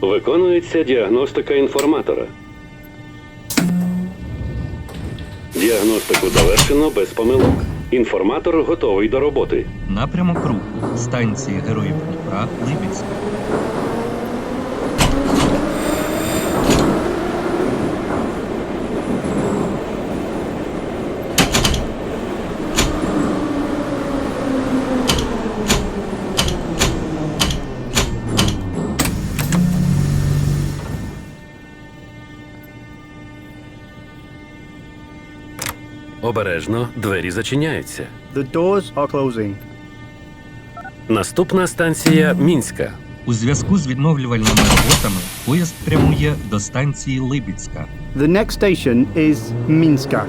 Виконується діагностика інформатора. Діагностику завершено без помилок. Інформатор готовий до роботи. Напрямок руху станції Героїв Дніпра Либідська. Обережно двері зачиняються. The doors are closing. Наступна станція Мінська. У зв'язку з відновлювальними роботами поїзд прямує до станції Либіцька. The next station is Minska.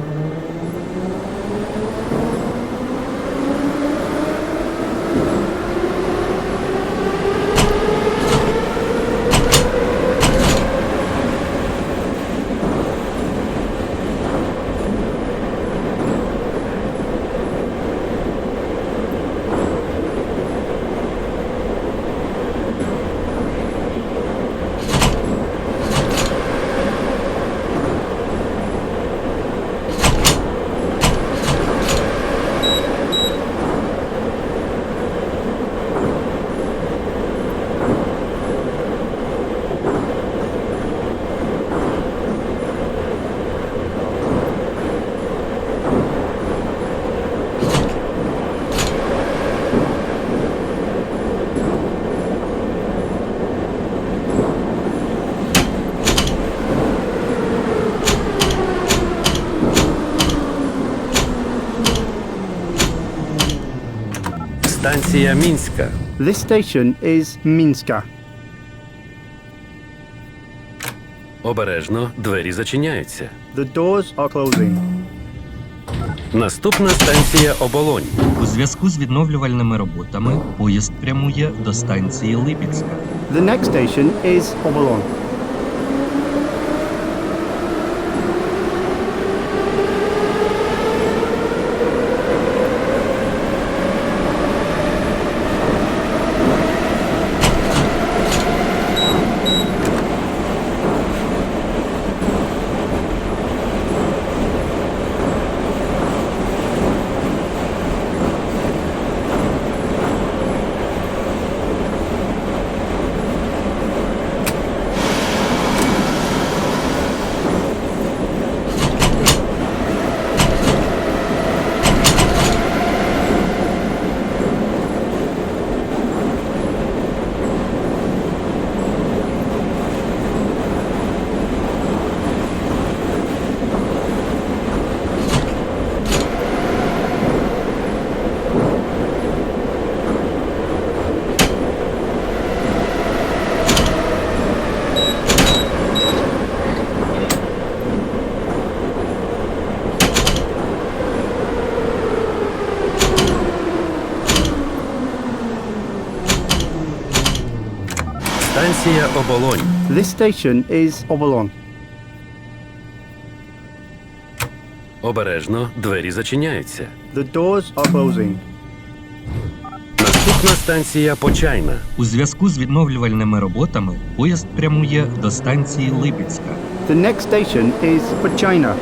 Станція Мінська. This station is Minska. Обережно двері зачиняються. The doors are closing. Наступна станція Оболонь. У зв'язку з відновлювальними роботами поїзд прямує до станції Либідська. The next station is Obolon. Станція Оболонь. This station is Obolon. Обережно двері зачиняються. The doors are closing. Наступна станція Почайна. У зв'язку з відновлювальними роботами поїзд прямує до станції Либідська. The next station is Pachina.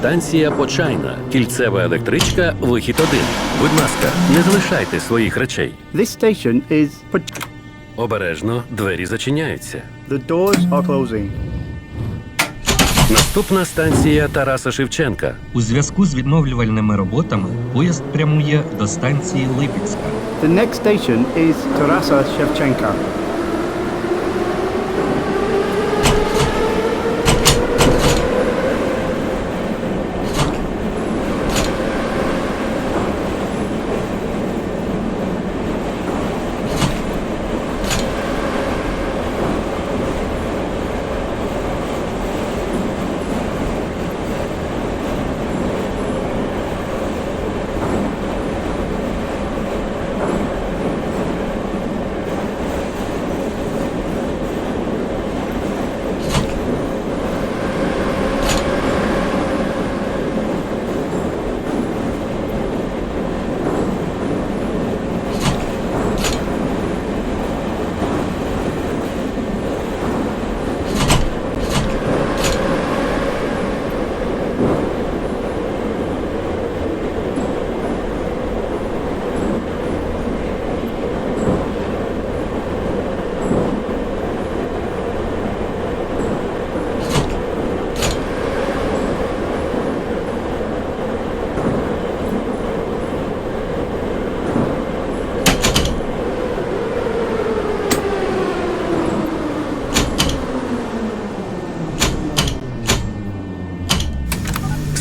Станція Почайна. Кільцева електричка, вихід 1. Будь ласка, не залишайте своїх речей. This station is Обережно, двері зачиняються. The doors are closing. Наступна станція Тараса Шевченка. У зв'язку з відновлювальними роботами поїзд прямує до станції Липецька. The next station is Tarasa Shevchenka.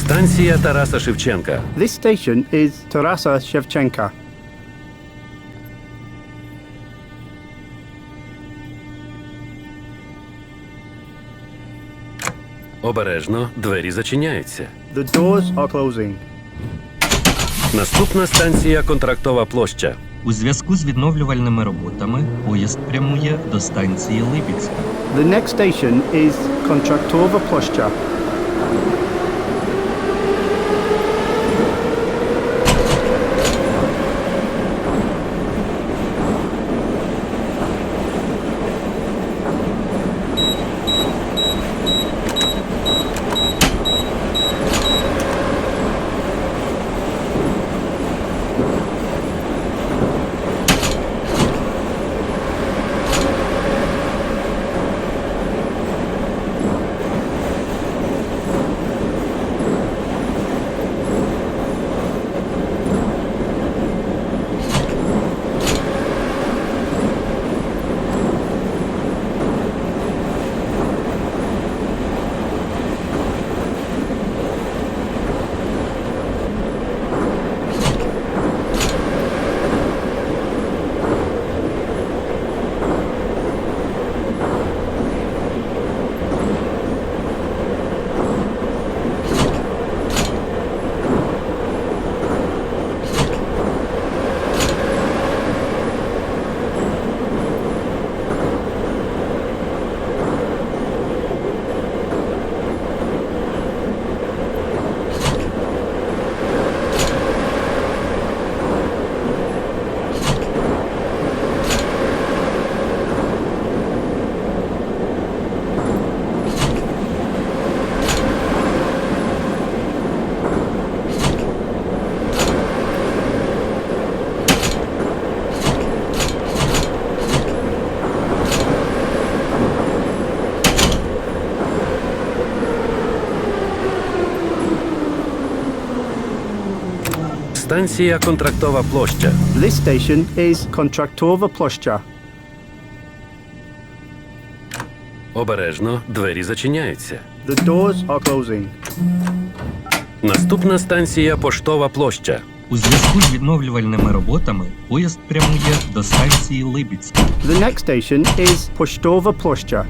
Станція Тараса Шевченка. This station is Tarasa Shevchenka. Обережно, двері зачиняються. The doors are closing. Наступна станція Контрактова площа. У зв'язку з відновлювальними роботами поїзд прямує до станції Липецька. The next station is Kontraktova Ploshcha. Станція Контрактова площа. This station is Kontraktova Ploshcha. Обережно, двері зачиняються. The doors are closing. Наступна станція Поштова площа. У зв'язку з відновлювальними роботами поїзд прямує до станції Липецька. The next station is Poshtova Ploshcha.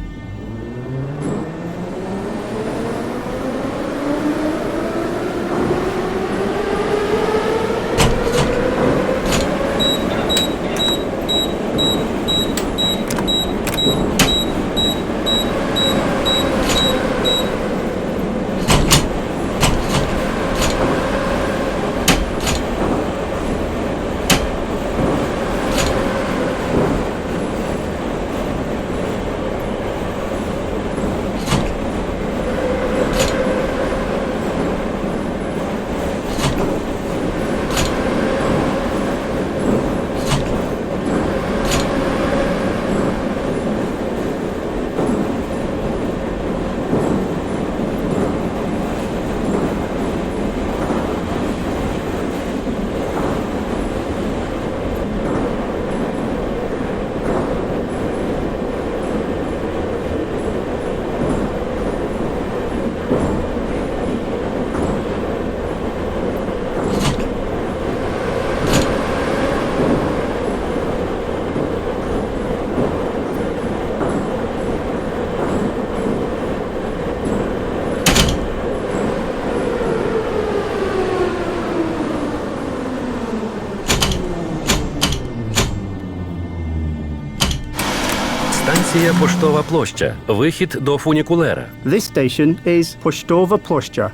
Станція Поштова площа. Вихід до фунікулера. This station is Poshtova Ploshcha.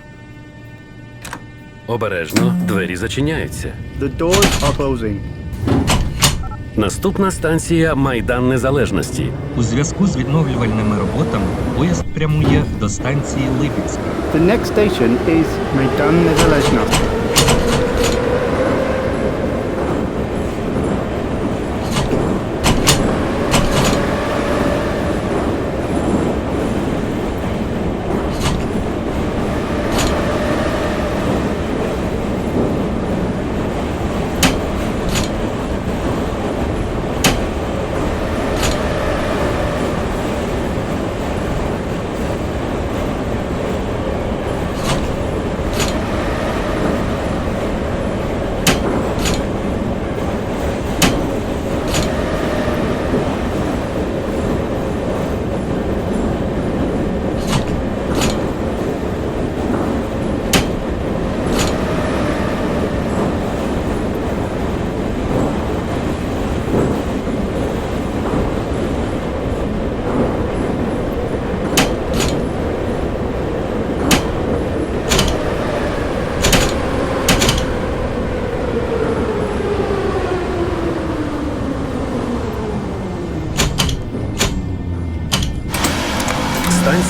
Обережно, двері зачиняються. The doors are closing. Наступна станція Майдан Незалежності. У зв'язку з відновлювальними роботами поїзд прямує до станції Липецька. The next station is Maidan Nezalezhna.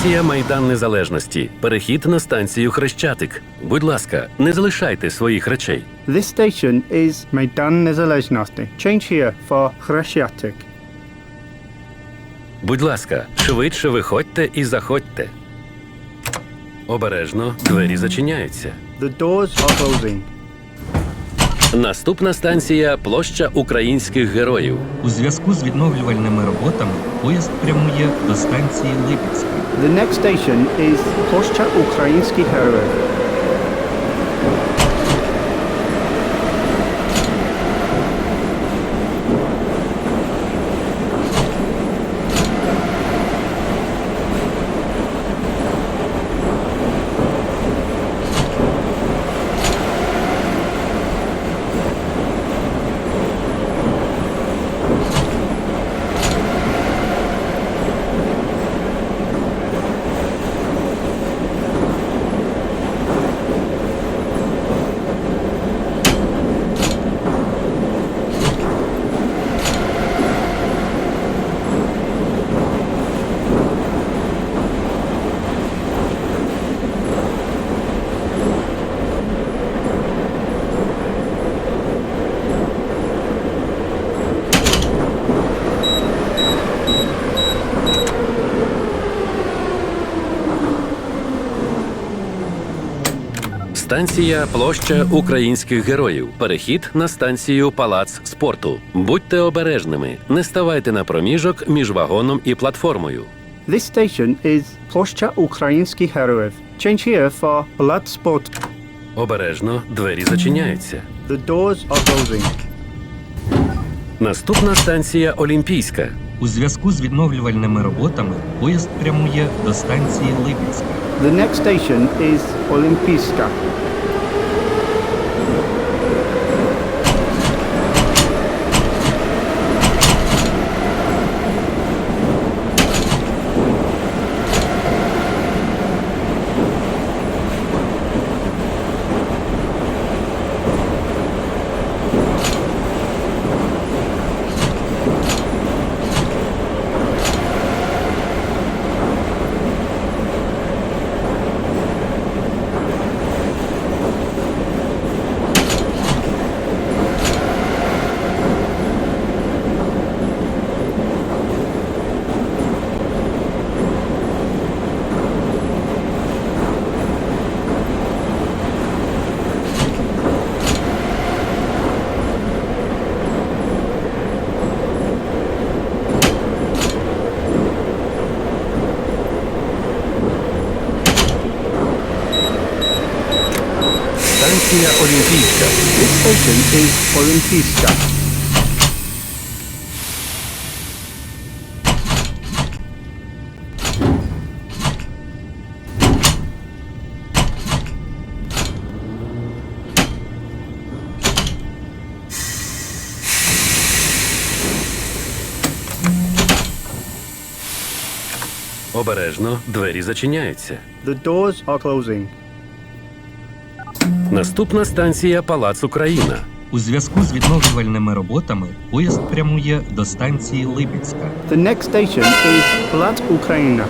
Станція Майдан Незалежності. Перехід на станцію Хрещатик. Будь ласка, не залишайте своїх речей. This station is Maidan Nezalezhnosti. Change here for Khreshchatyk. Будь ласка, швидше виходьте і заходьте. Обережно, двері зачиняються. The doors are closing. Наступна станція площа українських героїв. У зв'язку з відновлювальними роботами поїзд прямує до станції Липецька. The next station is площа українських Heroev. Станція площа українських героїв. Перехід на станцію Палац спорту. Будьте обережними, не ставайте на проміжок між вагоном і платформою. This station is Ploshcha Ukrainsky Heroev. Change here for Palat Sport. Обережно, двері зачиняються. The doors are closing. Наступна станція Олімпійська. У зв'язку з відновлювальними роботами поїзд прямує до станції Липецька. The next station is Olimpiska. Станція Олімпійська. This is Olimpiska. Обережно двері зачиняються. The doors are closing. Наступна станція Палац Україна. У зв'язку з відновлювальними роботами поїзд прямує до станції Липецька. The next station is Палац Ukraina.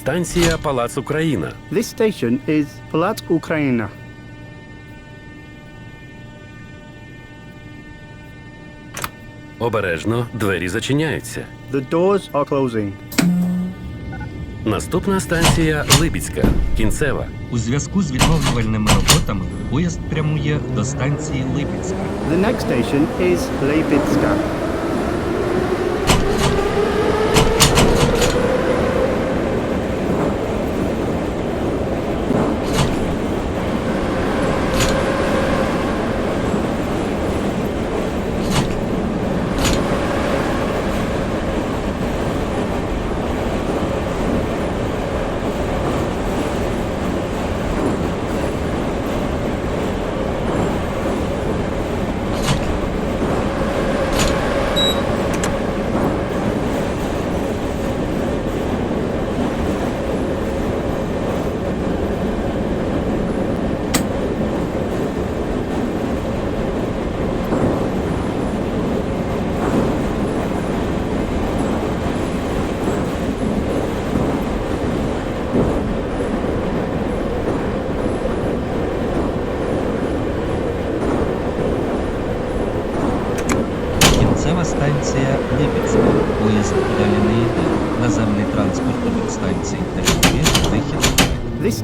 Станція Палац Україна. This station is Palat Ukraina. Обережно двері зачиняються. The doors are closing. Наступна станція Либіцька. Кінцева. У зв'язку з відновлювальними роботами поїзд прямує до станції Липецька. The next station is Leibitska.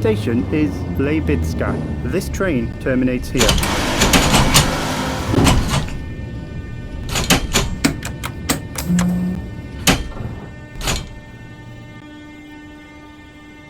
Station is Leibitska. This train terminates here.